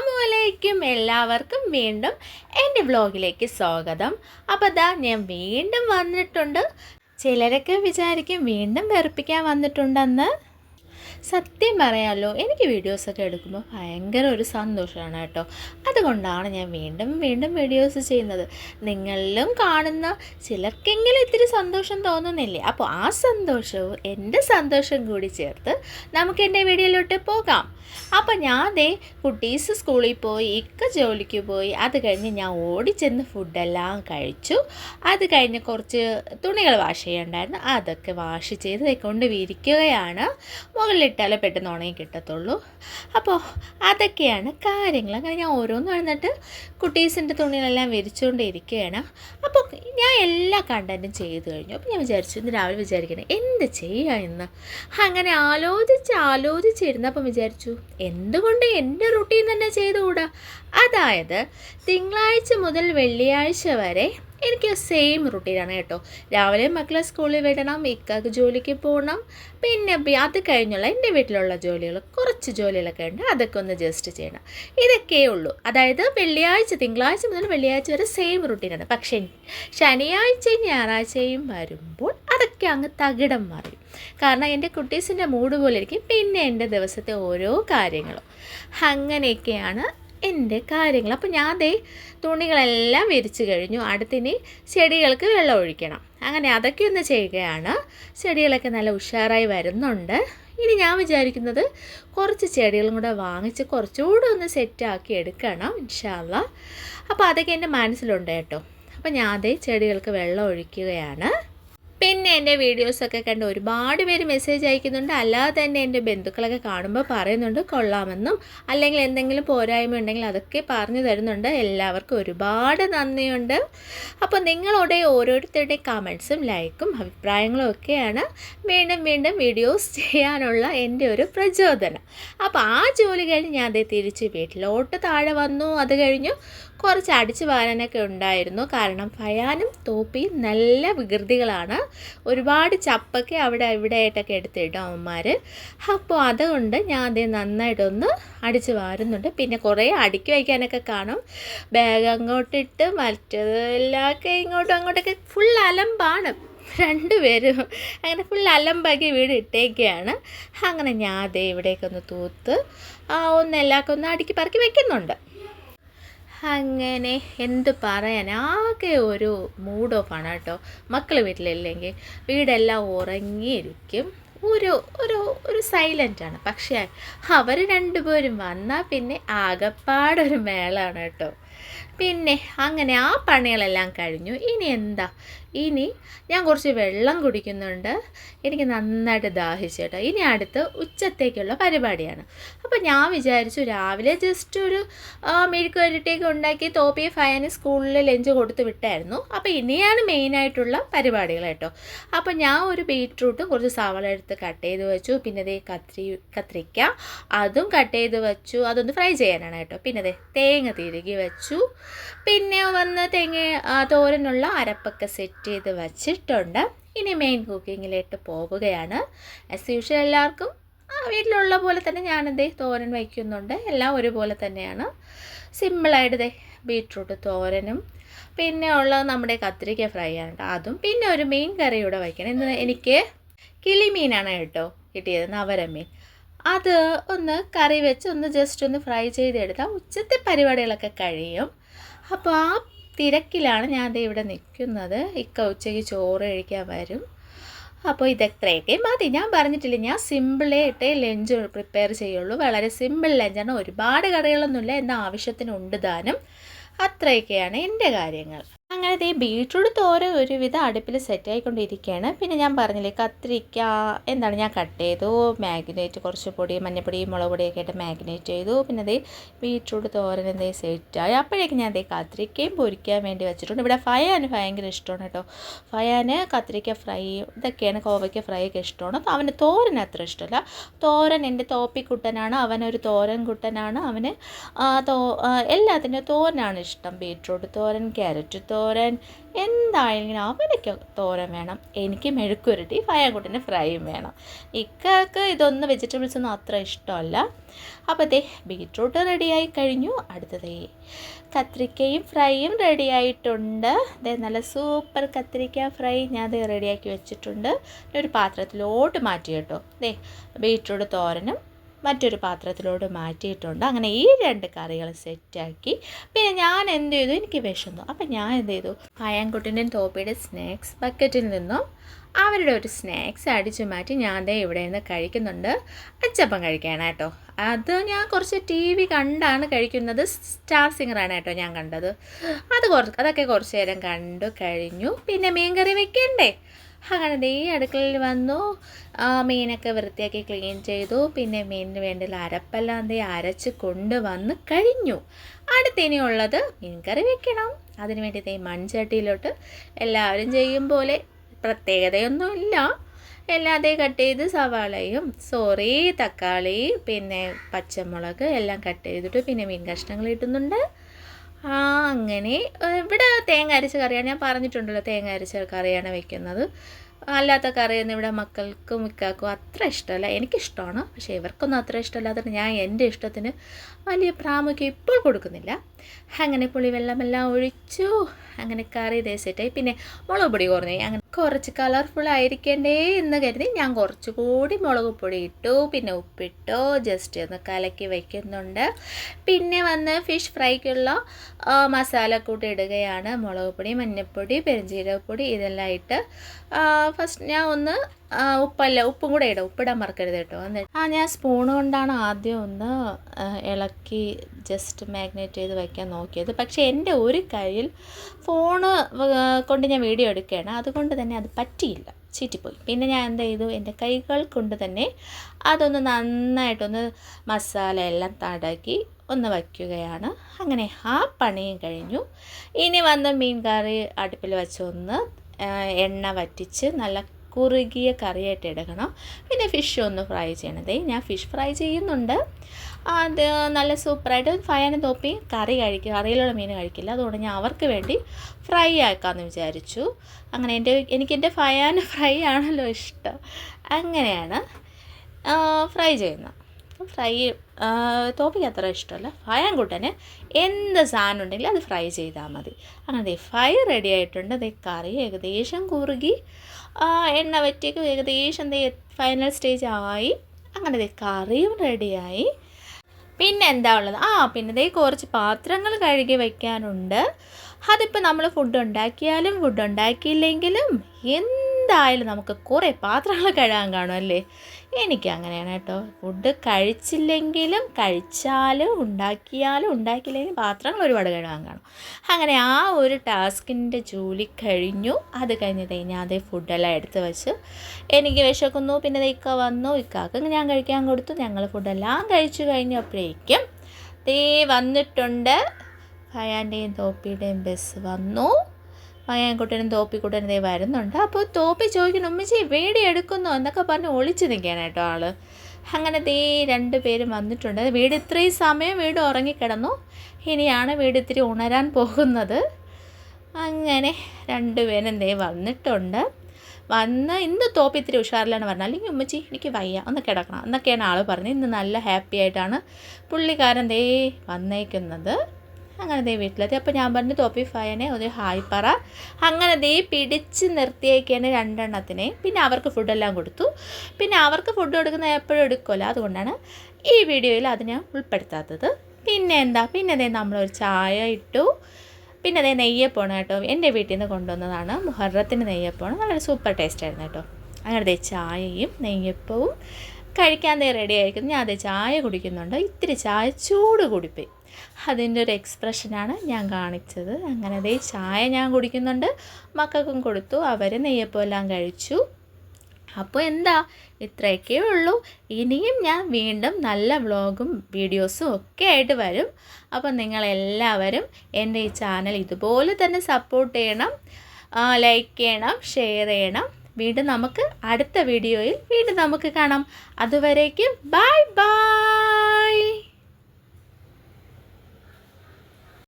അസ്സാമലൈക്കും എല്ലാവർക്കും വീണ്ടും എന്റെ വ്ലോഗിലേക്ക് സ്വാഗതം. അപ്പോൾ ദാ ഞാൻ വീണ്ടും വന്നിട്ടുണ്ട്. ചിലരൊക്കെ വിചാരിക്കും വീണ്ടും വെറുപ്പിക്കാൻ വന്നിട്ടുണ്ടെന്ന്. സത്യം പറയാമല്ലോ എനിക്ക് വീഡിയോസൊക്കെ എടുക്കുമ്പോൾ ഭയങ്കര ഒരു സന്തോഷമാണ് കേട്ടോ. അതുകൊണ്ടാണ് ഞാൻ വീണ്ടും വീണ്ടും വീഡിയോസ് ചെയ്യുന്നത്. നിങ്ങളിലും കാണുന്ന ചിലർക്കെങ്കിലും ഇത്തിരി സന്തോഷം തോന്നുന്നില്ലേ? അപ്പോൾ ആ സന്തോഷവും എന്റെ സന്തോഷം കൂടി ചേർത്ത് നമുക്ക് എന്റെ വീഡിയോയിലോട്ട് പോകാം. അപ്പോൾ ഞാൻ ദേ കുട്ടീസ് സ്കൂളിൽ പോയി ഇക്ക ജോലിക്ക് പോയി അത് കഴിഞ്ഞ് ഞാൻ ഓടിച്ചെന്ന് ഫുഡെല്ലാം കഴിച്ചു. അത് കഴിഞ്ഞ് കുറച്ച് തുണികൾ വാഷ് ചെയ്യണ്ടായിരുന്നു അതൊക്കെ വാഷ് ചെയ്ത് കൊണ്ട് വിരിക്കുകയാണ് മുകളിലിട്ടാലേ പെട്ടെന്ന് ഉണങ്ങി കിട്ടത്തുള്ളൂ. അപ്പോൾ അതൊക്കെയാണ് കാര്യങ്ങൾ. അങ്ങനെ ഞാൻ ഓരോന്ന് വന്നിട്ട് കുട്ടീസിന്റെ തുണികളെല്ലാം വിരിച്ചുകൊണ്ട് ഇരിക്കുകയാണ് അപ്പോൾ ഞാൻ എല്ലാ കണ്ടന്റും ചെയ്തു കഴിഞ്ഞു. അപ്പോൾ ഞാൻ വിചാരിച്ചു ഇന്ന് രാവിലെ വിചാരിക്കണേ എന്ത് ചെയ്യുക ഇന്ന്? അങ്ങനെ ആലോചിച്ച് ആലോചിച്ചിരുന്നപ്പം വിചാരിച്ചു എന്തുകൊണ്ട് എന്റെ റുട്ടീൻ തന്നെ ചെയ്തുകൂടാ? അതായത് തിങ്കളാഴ്ച മുതൽ വെള്ളിയാഴ്ച വരെ എനിക്ക് സെയിം റുട്ടീനാണ് കേട്ടോ. രാവിലെ മക്കളെ സ്കൂളിൽ വിടണം ഇക്കാക്ക് ജോലിക്ക് പോകണം പിന്നെ അത് കഴിഞ്ഞുള്ള എന്റെ വീട്ടിലുള്ള ജോലികൾ കുറച്ച് ജോലികളൊക്കെ ഉണ്ട് അതൊക്കെ ഒന്ന് ജസ്റ്റ് ചെയ്യണം. ഇതൊക്കെയേ ഉള്ളൂ. അതായത് വെള്ളിയാഴ്ച തിങ്കളാഴ്ച മുതൽ വെള്ളിയാഴ്ച വരെ സെയിം റുട്ടീനാണ് പക്ഷേ ശനിയാഴ്ചയും ഞായറാഴ്ചയും വരുമ്പോൾ അതൊക്കെ അങ്ങ് തകിടം മാറി കാരണം എന്റെ കുട്ടീസിന്റെ മൂഡ് പോലെ ഇരിക്കും. പിന്നെ എന്റെ ദിവസത്തെ ഓരോ കാര്യങ്ങളും. അങ്ങനെയൊക്കെയാണ് എന്റെ കാര്യങ്ങൾ. അപ്പോൾ ഞാൻ ദേ തുണികളെല്ലാം വിരിച്ചു കഴിഞ്ഞു. അടുത്തിനി ചെടികൾക്ക് വെള്ളം ഒഴിക്കണം. അങ്ങനെ അതൊക്കെ ഒന്ന് ചെയ്യുകയാണ്. ചെടികളൊക്കെ നല്ല ഉഷാറായി വരുന്നുണ്ട്. ഇനി ഞാൻ വിചാരിക്കുന്നത് കുറച്ച് ചെടികളും കൂടെ വാങ്ങിച്ച് കുറച്ചുകൂടെ ഒന്ന് സെറ്റാക്കി എടുക്കണം ഇൻഷാല്ല അപ്പോൾ അതൊക്കെ എന്റെ മനസ്സിലുണ്ട് കേട്ടോ. അപ്പോൾ ഞാൻ അതേ ചെടികൾക്ക് വെള്ളം ഒഴിക്കുകയാണ്. പിന്നെ എന്റെ വീഡിയോസൊക്കെ കണ്ട് ഒരുപാട് പേര് മെസ്സേജ് അയക്കുന്നുണ്ട്. അല്ലാതെ തന്നെ എന്റെ ബന്ധുക്കളൊക്കെ കാണുമ്പോൾ പറയുന്നുണ്ട് കൊള്ളാമെന്നും. അല്ലെങ്കിൽ എന്തെങ്കിലും പോരായ്മ ഉണ്ടെങ്കിൽ അതൊക്കെ പറഞ്ഞു തരുന്നുണ്ട്. എല്ലാവർക്കും ഒരുപാട് നന്ദിയുണ്ട്. അപ്പോൾ നിങ്ങളുടെ ഓരോരുത്തരുടെ കമൻസും ലൈക്കും അഭിപ്രായങ്ങളും ഒക്കെയാണ് വീണ്ടും വീണ്ടും വീഡിയോസ് ചെയ്യാനുള്ള എന്റെ ഒരു പ്രചോദനം. അപ്പോൾ ആ ജോലി കഴിഞ്ഞ് ഞാൻ അതേ തിരിച്ച് വീട്ടിലോട്ട് താഴെ വന്നു. അത് കഴിഞ്ഞു കുറച്ച് അടിച്ചു വാരാനൊക്കെ ഉണ്ടായിരുന്നു. കാരണം ഫയാനും തോപ്പിയും നല്ല വികൃതികളാണ്. ഒരുപാട് ചപ്പൊക്കെ അവിടെ ഇവിടെ ആയിട്ടൊക്കെ എടുത്തിടും അവന്മാർ അപ്പോൾ അതുകൊണ്ട് ഞാൻ അതേ നന്നായിട്ടൊന്ന് അടിച്ച് വാരുന്നുണ്ട്. പിന്നെ കുറേ അടുക്കി വയ്ക്കാനൊക്കെ കാണും. ബാഗ് അങ്ങോട്ടിട്ട് മറ്റേതെല്ലാമൊക്കെ ഇങ്ങോട്ടും അങ്ങോട്ടൊക്കെ ഫുൾ അലമ്പാണ്. രണ്ടുപേരും അങ്ങനെ ഫുൾ അലമ്പാക്കി വീട് ഇട്ടേക്കാണ്. അങ്ങനെ ഞാൻ അതേ ഇവിടേക്കൊന്ന് തൂത്ത് ആ, ഒന്ന് എല്ലാവർക്കും ഒന്ന് അടുക്കി പറക്കി വെക്കുന്നുണ്ട്. അങ്ങനെ എന്ത് പറയാൻ? ആകെ ഒരു മൂഡ് ഓഫാണ് കേട്ടോ. മക്കൾ വീട്ടിലില്ലെങ്കിൽ വീടെല്ലാം ഉറങ്ങിയിരിക്കും. ഒരു ഒരു ഒരു സൈലന്റ് ആണ്. പക്ഷേ അവർ രണ്ടുപേരും വന്നാൽ പിന്നെ ആകപ്പാടൊരു മേളാണ് കേട്ടോ. പിന്നെ അങ്ങനെ ആ പണികളെല്ലാം കഴിഞ്ഞു. ഇനി എന്താ? ഇനി ഞാൻ കുറച്ച് വെള്ളം കുടിക്കുന്നുണ്ട്. എനിക്ക് നന്നായിട്ട് ദാഹിച്ചു കേട്ടോ ഇനി അടുത്ത് ഉച്ചത്തേക്കുള്ള പരിപാടിയാണ്. അപ്പോൾ ഞാൻ വിചാരിച്ചു രാവിലെ ജസ്റ്റ് ഒരു മെഴുക്ക് വരട്ടിയൊക്കെ ഉണ്ടാക്കി തോപ്പി ഫയന് സ്കൂളിൽ ലഞ്ച് കൊടുത്ത് വിട്ടായിരുന്നു. അപ്പോൾ ഇനിയാണ് മെയിനായിട്ടുള്ള പരിപാടികൾ കേട്ടോ. അപ്പോൾ ഞാൻ ഒരു ബീട്രൂട്ടും കുറച്ച് സവാള എടുത്ത് കട്ട് ചെയ്ത് വെച്ചു. പിന്നെ ദേ കത്രി കത്രിക്ക അതും കട്ട് ചെയ്ത് വെച്ചു. അതൊന്ന് ഫ്രൈ ചെയ്യാനാണ് കേട്ടോ. പിന്നെ ദേ തേങ്ങ തിരുകി വെച്ചു. പിന്നെ വന്ന് തേങ്ങ തോരനുള്ള അരപ്പൊക്കെ സെറ്റ് ചെയ്ത് വച്ചിട്ടുണ്ട്. ഇനി മെയിൻ കുക്കിങ്ങിലേക്ക് പോവുകയാണ് ആസ് യൂഷ്വൽ എല്ലാവർക്കും വീട്ടിലുള്ള പോലെ തന്നെ ഞാനെന്തേ തോരൻ വയ്ക്കുന്നുണ്ട്. എല്ലാം ഒരുപോലെ തന്നെയാണ്. സിമ്പിളായിട്ട് ദേ ബീട്രൂട്ട് തോരനും പിന്നെ ഉള്ളത് നമ്മുടെ കത്തിരിക്ക ഫ്രൈ ആണ്. കേട്ടോ അതും പിന്നെ ഒരു മീൻ കറി കൂടെ വയ്ക്കണം. ഇന്ന് എനിക്ക് കിളിമീനാണ് കേട്ടോ കിട്ടിയത് നവരമീൻ. അത് ഒന്ന് കറി വെച്ച് ഒന്ന് ജസ്റ്റ് ഒന്ന് ഫ്രൈ ചെയ്തെടുത്താൽ ഉച്ചത്തെ പരിപാടികളൊക്കെ കഴിയും. അപ്പോൾ ആ തിരക്കിലാണ് ഞാൻ ദേ ഇവിടെ നിൽക്കുന്നത്. ഇക്ക ഉച്ചയ്ക്ക് ചോറ് കഴിക്കാൻ വരും. അപ്പോൾ ഇതെത്രയൊക്കെ മതി. ഞാൻ പറഞ്ഞിട്ടില്ല ഞാൻ സിമ്പിളായിട്ടേ ലഞ്ച് പ്രിപ്പയർ ചെയ്യുള്ളൂ. വളരെ സിമ്പിൾ ലഞ്ചാണ് ഒരുപാട് കറികളൊന്നുമില്ല. എന്ന ആവശ്യത്തിനുണ്ട് ദാനം. അത്രയൊക്കെയാണ് എന്റെ കാര്യങ്ങൾ. അങ്ങനെ ദേ ബീട്രൂട്ട് തോര ഒരുവിധം അടുപ്പിൽ സെറ്റായിക്കൊണ്ടിരിക്കുകയാണ് പിന്നെ ഞാൻ പറഞ്ഞില്ലേ കത്തിരിക്ക എന്താണ് ഞാൻ കട്ട് ചെയ്തു. മാഗ്നേറ്റ് കുറച്ച് പൊടി മഞ്ഞപ്പൊടി മുളക് പൊടിയൊക്കെ ആയിട്ട് മാഗ്നേറ്റ് ചെയ്തു. പിന്നെ ദേ ബീട്രൂട്ട് തോരൻ എന്തേ സെറ്റായി അപ്പോഴേക്കും ഞാൻ ദേ കത്തിരിക്കയും പൊരിക്കാൻ വേണ്ടി വെച്ചിട്ടുണ്ട്. ഇവിടെ ഫയാന് ഭയങ്കര ഇഷ്ടമാണ് കേട്ടോ. ഫയാന് കത്തിരിക്ക ഫ്രൈ ഇതൊക്കെയാണ് കോവയ്ക്ക ഫ്രൈ ഒക്കെ ഇഷ്ടമാണ്. അവന് തോരൻ അത്ര ഇഷ്ടമല്ല. തോരൻ എന്റെ തോപ്പിക്കുട്ടനാണ്. അവനൊരു തോരൻ കുട്ടനാണ്. അവന് തോ എല്ലാത്തിന്റെ തോരനാണ് ബീട്രൂട്ട് തോരൻ ക്യാരറ്റ് തോരൻ എന്താണെങ്കിലും അവനൊക്കെ തോരൻ വേണം. എനിക്ക് മെഴുക്കുരുട്ടി ഫയൻകുട്ടിന് ഫ്രൈയും വേണം. ഇക്കക്ക് ഇതൊന്നും വെജിറ്റബിൾസ് ഒന്നും അത്ര ഇഷ്ടമല്ല. അപ്പോൾ ദേ ബീട്രൂട്ട് റെഡിയായി കഴിഞ്ഞു. അടുത്തതേ കത്തിരിക്കയും ഫ്രൈയും റെഡിയായിട്ടുണ്ട്. ദേ നല്ല സൂപ്പർ കത്തിരിക്ക ഫ്രൈ ഞാൻ ദേ റെഡിയാക്കി വെച്ചിട്ടുണ്ട്. ഒരു പാത്രത്തിലോട്ട് മാറ്റി കേട്ടോ. ദേ ബീട്രൂട്ട് തോരനും മറ്റൊരു പാത്രത്തിലോട്ട് മാറ്റിയിട്ടുണ്ട്. അങ്ങനെ ഈ രണ്ട് കറികൾ സെറ്റാക്കി. പിന്നെ ഞാൻ എന്ത് ചെയ്തു? എനിക്ക് വിശന്നു. അപ്പം ഞാൻ എന്ത് ചെയ്തു? പയൻകുട്ടിന്റെയും തോപ്പിയുടെ സ്നാക്സ് ബക്കറ്റിൽ നിന്നും അവരുടെ ഒരു സ്നാക്സ് അടിച്ചു മാറ്റി ഞാൻ ദേ ഇവിടെ നിന്ന് കഴിക്കുന്നുണ്ട്. അച്ചപ്പം കഴിക്കാനാണ് കേട്ടോ. അത് ഞാൻ കുറച്ച് ടി വി കണ്ടാണ് കഴിക്കുന്നത്. സ്റ്റാർ സിംഗറാണ് കേട്ടോ ഞാൻ കണ്ടത്. അത് കുറച്ച് അതൊക്കെ കുറച്ച് നേരം കണ്ടു കഴിഞ്ഞു. പിന്നെ മീൻകറി വെക്കണ്ടേ? അങ്ങനെ ദേ അടുക്കളയിൽ വന്നു. മീനൊക്കെ വൃത്തിയാക്കി ക്ലീൻ ചെയ്തു. പിന്നെ മീനിന് വേണ്ടിയുള്ള അരപ്പെല്ലാം ദേ അരച്ച് കൊണ്ടുവന്ന് കഴിഞ്ഞു. അടുത്തിനിയുള്ളത് മീൻകറി വെക്കണം. അതിന് വേണ്ടി ദേ മൺചട്ടിയിലോട്ട് എല്ലാവരും ചെയ്യും പോലെ. പ്രത്യേകതയൊന്നുമില്ല. എല്ലാതേ കട്ട് ചെയ്ത് സവാളയും സോറി തക്കാളി പിന്നെ പച്ചമുളക് എല്ലാം കട്ട് ചെയ്തിട്ട് പിന്നെ മീൻ കഷ്ണങ്ങൾ ഇടുന്നുണ്ട്. ആ അങ്ങനെ. ഇവിടെ തേങ്ങ അരച്ച കറിയാണ് ഞാൻ പറഞ്ഞിട്ടുണ്ടല്ലോ തേങ്ങ അരച്ച കറിയാണ് വെക്കുന്നത്. അല്ലാത്ത കറിയൊന്നും ഇവിടെ മക്കൾക്കും മിക്കാക്കും അത്ര ഇഷ്ടമല്ല. എനിക്കിഷ്ടമാണ് പക്ഷേ ഇവർക്കൊന്നും അത്ര ഇഷ്ടമല്ലാത്തത് ഞാൻ എന്റെ ഇഷ്ടത്തിന് വലിയ പ്രാമുഖ്യം ഇപ്പോൾ കൊടുക്കുന്നില്ല. അങ്ങനെ പുളിവെള്ളമെല്ലാം ഒഴിച്ചു. അങ്ങനെ കറി ദേശിട്ടായി പിന്നെ മുളക് പൊടി കുറഞ്ഞു. അങ്ങനെ കുറച്ച് കളർഫുൾ ആയിരിക്കണ്ടേ എന്ന് കരുതി ഞാൻ കുറച്ചുകൂടി മുളക് പൊടി ഇട്ടു പിന്നെ ഉപ്പിട്ടു ജസ്റ്റ് ഒന്ന് കലക്കി വയ്ക്കുന്നുണ്ട് പിന്നെ വന്ന് ഫിഷ് ഫ്രൈക്കുള്ള മസാലക്കൂട്ട് ഇടുകയാണ്. മുളക് പൊടി മഞ്ഞൾപ്പൊടി പെരുംജീരകപ്പൊടി ഇതെല്ലാം ഇട്ട് ഫസ്റ്റ് ഞാൻ ഒന്ന് ഉപ്പല്ല ഉപ്പും കൂടെ ഇടാം ഉപ്പിടാൻ മറക്കരുത് കേട്ടോ. എന്നിട്ട് ആ ഞാൻ സ്പൂൺ കൊണ്ടാണ് ആദ്യം ഒന്ന് ഇളക്കി ജസ്റ്റ് മാഗ്നേറ്റ് ചെയ്ത് വയ്ക്കാൻ നോക്കിയത്. പക്ഷേ എന്റെ ഒരു കയ്യിൽ ഫോണ് കൊണ്ട് ഞാൻ വീഡിയോ എടുക്കുകയാണ്. അതുകൊണ്ട് തന്നെ അത് പറ്റിയില്ല. ചീറ്റിപ്പോയി. പിന്നെ ഞാൻ എന്ത് ചെയ്തു? എന്റെ കൈകൾ കൊണ്ട് തന്നെ അതൊന്ന് നന്നായിട്ടൊന്ന് മസാല എല്ലാം തടക്കി ഒന്ന് വയ്ക്കുകയാണ്. അങ്ങനെ ആ പണിയും കഴിഞ്ഞു. ഇനി വന്ന് മീൻ കറി അടുപ്പിൽ വെച്ചൊന്ന് എണ്ണ വറ്റിച്ച് നല്ല കുറുകിയ കറിയായിട്ട് എടുക്കണം. പിന്നെ ഫിഷ് ഒന്ന് ഫ്രൈ ചെയ്യണത് ഞാൻ ഫിഷ് ഫ്രൈ ചെയ്യുന്നുണ്ട്. അത് നല്ല സൂപ്പറായിട്ട് ഫയാന് തോപ്പി കറി കഴിക്കും. കറിയിലുള്ള മീൻ കഴിക്കില്ല. അതുകൊണ്ട് ഞാൻ അവർക്ക് വേണ്ടി ഫ്രൈ ആക്കാമെന്ന് വിചാരിച്ചു. അങ്ങനെ എന്റെ എനിക്ക് എന്റെ ഫ്രൈ ആണല്ലോ ഇഷ്ടം. അങ്ങനെയാണ് ഫ്രൈ ചെയ്യുന്നത്. ഫ്രൈ തോപ്പിക്ക് അത്ര ഇഷ്ടമല്ല. ഫയാൻകുട്ടന് എന്ത് സാധനം ഉണ്ടെങ്കിലും അത് ഫ്രൈ ചെയ്താൽ മതി. അങ്ങനെ ഫ്രൈ റെഡി ആയിട്ടുണ്ട്. അതേ കറി ഏകദേശം കുറുകി എണ്ണ വറ്റിയൊക്കെ ഏകദേശം എന്തേ ഫൈനൽ സ്റ്റേജ് ആയി. അങ്ങനെ ദേ കറിയും റെഡിയായി പിന്നെ എന്താ ഉള്ളത്? ആ പിന്നെ ദേ കുറച്ച് പാത്രങ്ങൾ കഴുകി വയ്ക്കാനുണ്ട് അതിപ്പോൾ നമ്മൾ ഫുഡ് ഉണ്ടാക്കിയാലും ഫുഡ് ഉണ്ടാക്കിയില്ലെങ്കിലും എന്തായാലും നമുക്ക് കുറേ പാത്രങ്ങൾ കഴുകാൻ കാണും അല്ലേ? എനിക്ക് അങ്ങനെയാണ് കേട്ടോ. ഫുഡ് കഴിച്ചില്ലെങ്കിലും കഴിച്ചാലും ഉണ്ടാക്കിയാലും ഉണ്ടാക്കിയില്ലെങ്കിലും പാത്രങ്ങൾ ഒരുപാട് കഴുകാൻ കാണും. അങ്ങനെ ആ ഒരു ടാസ്കിന്റെ ജോലി കഴിഞ്ഞു. അത് കഴിഞ്ഞത് ഞാൻ അതേ ഫുഡെല്ലാം എടുത്ത് വെച്ച്. എനിക്ക് വിശക്കുന്നു പിന്നെ ഇക്ക വന്നു. ഇക്കാക്ക് ഞാൻ കഴിക്കാൻ കൊടുത്തു. ഞങ്ങൾ ഫുഡെല്ലാം കഴിച്ചു കഴിഞ്ഞപ്പോഴേക്കും ദേ വന്നിട്ടുണ്ട്. ഭയാന്റെയും തോപ്പിയുടെയും ബസ് വന്നു. മയാൻകുട്ടനും തോപ്പിക്കുട്ടനും ദേ വരുന്നുണ്ട്. അപ്പോൾ തോപ്പി ചോദിക്കുന്നു ഉമ്മച്ചി വേടി എടുക്കുന്നു എന്നൊക്കെ പറഞ്ഞ് ഒളിച്ചു നിൽക്കാനായിട്ടോ ആൾ. അങ്ങനെ ദേ രണ്ട് പേരും വന്നിട്ടുണ്ട്. വീട് ഇത്രയും സമയം വീട് ഉറങ്ങിക്കിടന്നു. ഇനിയാണ് വീട് ഇത്തിരി ഉണരാൻ പോകുന്നത്. അങ്ങനെ രണ്ട് രണ്ടുപേരും ദേ വന്നിട്ടുണ്ട്. വന്ന് ഇന്ന് തോപ്പി ഇത്തിരി ഉഷാറിലാണ് പറഞ്ഞത്. അല്ലെങ്കിൽ ഉമ്മച്ചി എനിക്ക് വയ്യ ഒന്ന് കിടക്കണം എന്നൊക്കെയാണ് ആൾ പറഞ്ഞത്. ഇന്ന് നല്ല ഹാപ്പി ആയിട്ടാണ് പുള്ളിക്കാരൻ ദേ വന്നേക്കുന്നത്. അങ്ങനെ ദേ വീട്ടിലെത്തി. അപ്പോൾ ഞാൻ പറഞ്ഞു തോപ്പി ഫയനെ ഒരു ഹായ് പറ. അങ്ങനെ ദേ പിടിച്ച് നിർത്തിയേക്കാണ് രണ്ടെണ്ണത്തിനെ. പിന്നെ അവർക്ക് ഫുഡെല്ലാം കൊടുത്തു. പിന്നെ അവർക്ക് ഫുഡ് കൊടുക്കുന്ന എപ്പോഴും എടുക്കുമല്ലോ അതുകൊണ്ടാണ് ഈ വീഡിയോയിൽ അത് ഞാൻ ഉൾപ്പെടുത്താത്തത്. പിന്നെ എന്താ? പിന്നെ ദേ നമ്മളൊരു ചായ ഇട്ടു. പിന്നെ അതേ നെയ്യപ്പമാണ് കേട്ടോ. എന്റെ വീട്ടിൽ നിന്ന് കൊണ്ടുവന്നതാണ്. മുഹറത്തിന് നെയ്യപ്പമാണ് നല്ല സൂപ്പർ ടേസ്റ്റ് ആയിരുന്നു കേട്ടോ. അങ്ങനെ ദേ ചായയും നെയ്യപ്പവും കഴിക്കാൻ ദേ റെഡി ആയിരിക്കുന്നു. ഞാൻ അതേ ചായ കുടിക്കുന്നുണ്ട്. ഇത്തിരി ചായ ചൂട് കുടിപ്പേ അതിന്റെ ഒരു എക്സ്പ്രഷനാണ് ഞാൻ കാണിച്ചത്. അങ്ങനെ അതേ ചായ ഞാൻ കുടിക്കുന്നുണ്ട്. മക്കൾക്കും കൊടുത്തു. അവർ നെയ്യപ്പം എല്ലാം കഴിച്ചു. അപ്പോൾ എന്താ? ഇത്രയൊക്കെ ഉള്ളൂ. ഇനിയും ഞാൻ വീണ്ടും നല്ല വ്ളോഗും വീഡിയോസും ഒക്കെ ആയിട്ട് വരും. അപ്പോൾ നിങ്ങളെല്ലാവരും എന്റെ ഈ ചാനൽ ഇതുപോലെ തന്നെ സപ്പോർട്ട് ചെയ്യണം. ലൈക്ക് ചെയ്യണം ഷെയർ ചെയ്യണം. വീണ്ടും നമുക്ക് അടുത്ത വീഡിയോയിൽ വീണ്ടും നമുക്ക് കാണാം. അതുവരേക്കും ബൈ ബൈ